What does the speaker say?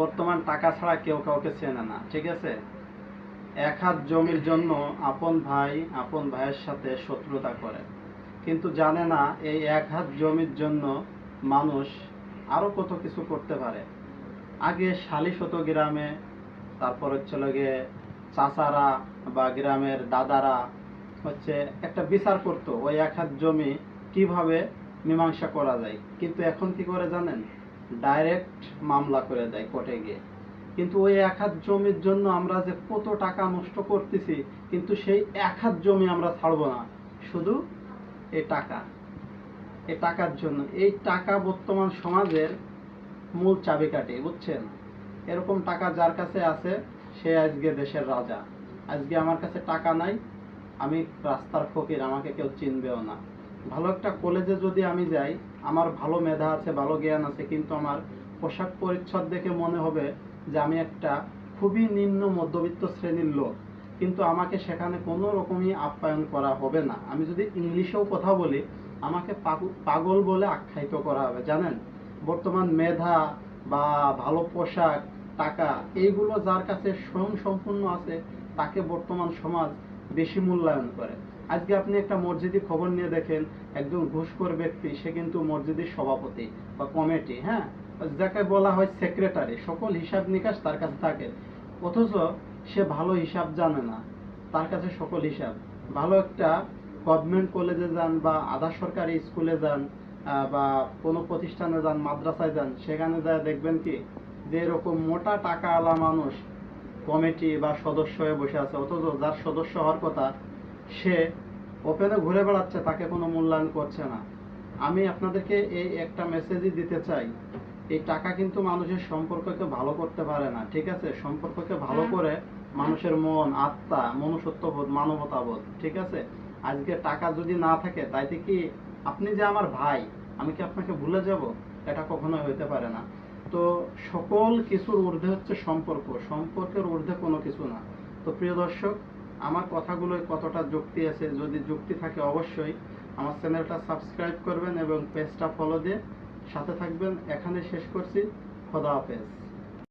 বর্তমান টাকা ছাড়া কেউ কাউকে চেনে না, ঠিক আছে? এক হাত জমির জন্য আপন ভাই আপন ভাইয়ের সাথে শত্রুতা করে, কিন্তু জানে না এই এক হাত জমির জন্য মানুষ আরও কত কিছু করতে পারে। আগে শালিশ হতো গ্রামে, তারপর হচ্ছে গিয়ে চাচারা বা গ্রামের দাদারা হচ্ছে একটা বিচার করতো, ওই এক হাত জমি কীভাবে মীমাংসা করা যায়। কিন্তু এখন কি করে জানেন? ডাইরেক্ট মামলা করে দেয় কোর্টে গিয়ে। কিন্তু ওই এক হাত জমির জন্য আমরা যে কত টাকা নষ্ট করতেছি, কিন্তু সেই এক হাত জমি আমরা ছাড়বো না। শুধু এই টাকা। এই টাকার জন্য। এই টাকা বর্তমান সমাজের মূল চাবিকাঠি, বুঝছেন? এরকম টাকা যার কাছে আছে, সে আজকে দেশের রাজা। আজকে আমার কাছে টাকা নাই, আমি রাস্তার ফকির, আমাকে কেউ চিনবেও না। ভালো একটা কলেজে যদি আমি যাই, আমার ভালো মেধা আছে, ভালো জ্ঞান আছে, কিন্তু আমার পোশাক পরিচ্ছদ দেখে মনে হবে যে আমি একটা খুবই নিম্ন মধ্যবিত্ত শ্রেণির লোক। কিন্তু আমাকে সেখানে কোনো রকমই আপ্যায়ন করা হবে না। আমি যদি ইংলিশেও কথা বলি, আমাকে পাগু- পাগল বলে আখ্যায়িত করা হবে, জানেন? বর্তমান মেধা বা ভালো পোশাক, টাকা, এইগুলো যার কাছে স্বয়ং সম্পূর্ণ আছে, তাকে বর্তমান সমাজ বেশি মূল্যায়ন করে। আজকে আপনি একটা মসজিদি খবর নিয়ে দেখেন, একজন ঘুষখোর ব্যক্তি, সে কিন্তু মসজিদের সভাপতি বা কমিটি হ্যাঁ? যাকে বলা হয় সেক্রেটারি, সকল হিসাব নিকাশ তার কাছে থাকে। অথচ সে ভালো হিসাব জানে না, তার কাছে সকল হিসাব। ভালো একটা গভর্নমেন্ট কলেজে যান বা আধা সরকারি স্কুলে যান বা কোনো প্রতিষ্ঠানে যান, মাদ্রাসায় যান, সেখানে যা দেখবেন কি? যে এরকম মোটা টাকা আলা মানুষ কমিটি বা সদস্য হয়ে বসে আছে অথচ যার সদস্য হওয়ার কথা সে ওপেনে ঘুরে বেড়াচ্ছে তাকে কোনো মূল্যায়ন করছে না। আমি আপনাদেরকে এই একটা মেসেজই দিতে চাই এই টাকা কিন্তু মানুষের সম্পর্ককে ভালো করতে পারে না ঠিক আছে? সম্পর্ককে ভালো করে মানুষের মন আত্মা মনুষ্যত্ববোধ মানবতাবোধ ঠিক আছে? আজকে টাকা যদি না থাকে তাইতে কি আপনি যে আমার ভাই আমি কি আপনাকে ভুলে যাব? এটা কখনোই হইতে পারে না। তো সকল কিছুর ঊর্ধ্বে হচ্ছে সম্পর্ক। সম্পর্কের ঊর্ধ্বে কোনো কিছু না। তো প্রিয় দর্শক, আমার কথাগুলোয় কতটা যুক্তি আছে যদি যুক্তি থাকে অবশ্যই আমার চ্যানেলটা সাবস্ক্রাইব করবেন এবং পেজটা ফলো দিয়ে সাথে থাকবেন। এখানে শেষ করছি। খোদা হাফেজ।